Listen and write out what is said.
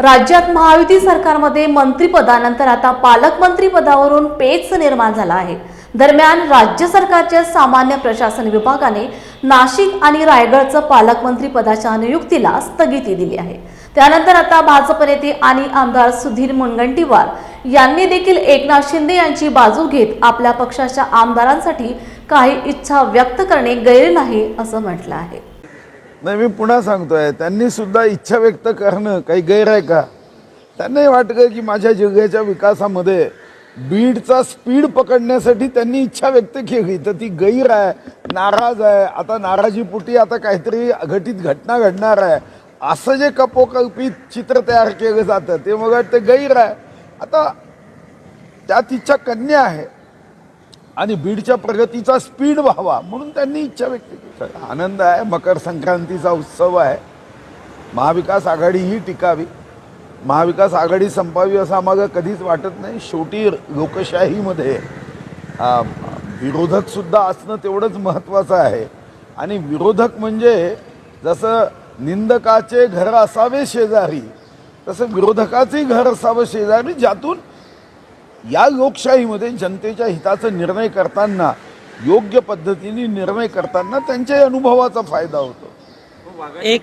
राज्यात महायुती सरकारमध्ये मंत्रिपदानंतर आता पालकमंत्री पदावरून पेच निर्माण झाला आहे. दरम्यान राज्य सरकारच्या सामान्य प्रशासन विभागाने नाशिक आणि रायगडचं पालकमंत्री पदाच्या नियुक्तीला स्थगिती दिली आहे. त्यानंतर आता भाजप नेते आणि आमदार सुधीर मुनगंटीवार यांनी देखील एकनाथ शिंदे यांची बाजू घेत आपल्या पक्षाच्या आमदारांसाठी काही इच्छा व्यक्त करणे गैर नाही असं म्हटलं आहे. नाही मी पुन्हा सांगतोय त्यांनी सुद्धा इच्छा व्यक्त करणं काही गैर आहे का? त्यांनाही वाटतं की माझ्या जिल्ह्याच्या विकासामध्ये बीडचा स्पीड पकडण्यासाठी त्यांनी इच्छा व्यक्त केली. तर ती गैर आहे नाराज आहे. आता नाराजीपोटी आता काहीतरी घटित घटना घडणार आहे. असं जे कपोकल्पित चित्र तयार केलं जातं ते मग वाटतं गैर आहे. आता त्या तिच्या कन्या आहे. आणि बीडच्या प्रगतीचा स्पीड व्हावा म्हणून त्यांनी इच्छा व्यक्त केली. आनंद आहे मकर संक्रांतीचा उत्सव आहे. महाविकास आघाडी ही टिकावी. महाविकास आघाडी संपावी असं आम्हाला कधीच वाटत नाही. शेवटी लोकशाहीमध्ये विरोधकसुद्धा असणं तेवढंच महत्त्वाचं आहे. आणि विरोधक म्हणजे जसं निंदकाचे घर असावे शेजारी तसं विरोधकाचेही घर असावं शेजारी ज्यातून या लोकशाहीमध्ये जनतेच्या हिताचा निर्णय करताना योग्य पद्धतीने निर्णय करताना त्यांच्याही अनुभवाचा फायदा होतो. एक